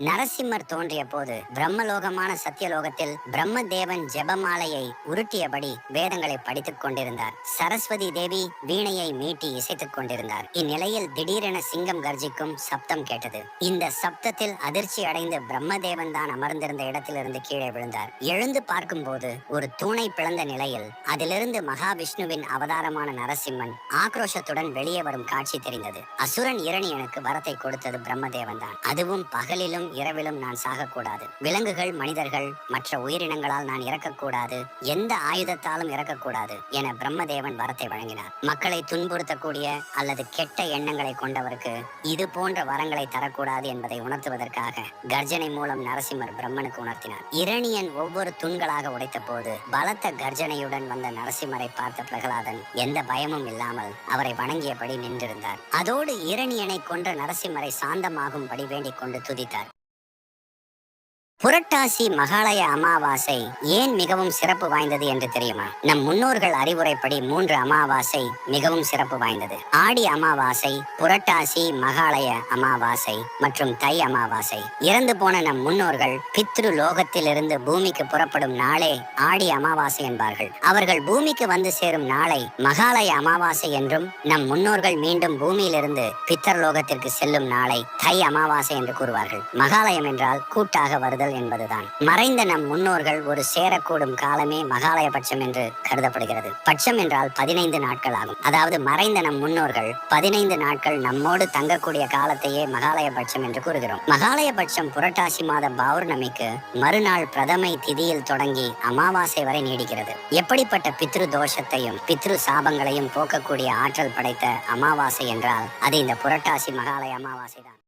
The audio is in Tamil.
நரசிம்மர் தோன்றிய போது பிரம்மலோகமான சத்தியலோகத்தில் பிரம்மதேவன் ஜெபமாலையை உருட்டியபடி வேதங்களை படித்துக் கொண்டிருந்தார். சரஸ்வதி தேவி வீணையை மீட்டி இசைத்துக் கொண்டிருந்தார். இந்நிலையில் திடீரென சிங்கம் கர்ஜிக்கும் சப்தம் கேட்டது. இந்த சப்தத்தில் அதிர்ச்சி அடைந்த பிரம்மதேவன் தான் அமர்ந்திருந்த இடத்திலிருந்து கீழே விழுந்தார். எழுந்து பார்க்கும்போது ஒரு தூணை பிளந்த நிலையில் அதிலிருந்து மகாவிஷ்ணுவின் அவதாரமான நரசிம்மன் ஆக்ரோஷத்துடன் வெளியே வரும் காட்சி தெரிந்தது. அசுரன் இரணியனுக்கு வரத்தை கொடுத்தது பிரம்மதேவன் தான். அதுவும் பகலிலும் இரவிலும் நான் சாகக்கூடாது. விலங்குகள் மனிதர்கள் மற்ற உயிரினங்களால் நான் இறக்கக்கூடாது. எந்த ஆயுதத்தாலும் இறக்கக்கூடாது என பிரம்மதேவன் வரத்தை வழங்கினார். மக்களை துன்புறுத்தக்கூடிய அல்லது கெட்ட எண்ணங்களை கொண்டவருக்கு இது போன்ற வரங்களை தரக்கூடாது என்பதை உணர்த்துவதற்காக கர்ஜனை மூலம் நரசிம்மர் பிரம்மனுக்கு உணர்த்தினார். இரணியன் ஒவ்வொரு தூண்களாக உடைத்த போது பலத்த கர்ஜனையுடன் வந்த நரசிம்மரை பார்த்த பிரகலாதன் எந்த பயமும் இல்லாமல் அவரை வணங்கியபடி நின்றிருந்தார். அதோடு இரணியனை கொன்ற நரசிம்மரை சாந்தமாகும்படி வேண்டிக் கொண்டு துதித்தார். புரட்டாசி மகாலய அமாவாசை ஏன் மிகவும் சிறப்பு வாய்ந்தது என்று தெரியுமா? நம் முன்னோர்கள் அறிவுரைப்படி மூன்று அமாவாசை மிகவும் சிறப்பு வாய்ந்தது. ஆடி அமாவாசை புரட்டாசி மகாலய அமாவாசை மற்றும் தை அமாவாசை. இறந்து போன நம் முன்னோர்கள் பித்ரு லோகத்திலிருந்து பூமிக்கு புறப்படும் நாளே ஆடி அமாவாசை என்பார்கள். அவர்கள் பூமிக்கு வந்து சேரும் நாளை மகாலய அமாவாசை என்றும் நம் முன்னோர்கள் மீண்டும் பூமியிலிருந்து பித்தர் லோகத்திற்கு செல்லும் நாளை தை அமாவாசை என்று கூறுவார்கள். மகாலயம் என்றால் கூட்டாக வருதல் என்பதுதான். மறைந்த நம் முன்னோர்கள் ஒரு சேரக்கூடும் காலமே மகாலய பட்சம் என்று கருதப்படுகிறது. பட்சம் என்றால் பதினைந்து நாட்கள் ஆகும். அதாவது மறைந்த நம் முன்னோர்கள் பதினைந்து நாட்கள் நம்மோடு தங்கக்கூடிய காலத்தையே மகாலய பட்சம் என்று கூறுகிறோம். மகாலய பட்சம் புரட்டாசி மாத பௌர்ணமிக்கு மறுநாள் பிரதமை திதியில் தொடங்கி அமாவாசை வரை நீடிக்கிறது. எப்படிப்பட்ட பித்ரு தோஷத்தையும் பித்ரு சாபங்களையும் போக்கக்கூடிய ஆற்றல் படைத்த அமாவாசை என்றால் அது இந்த புரட்டாசி மகாலய அமாவாசை தான்.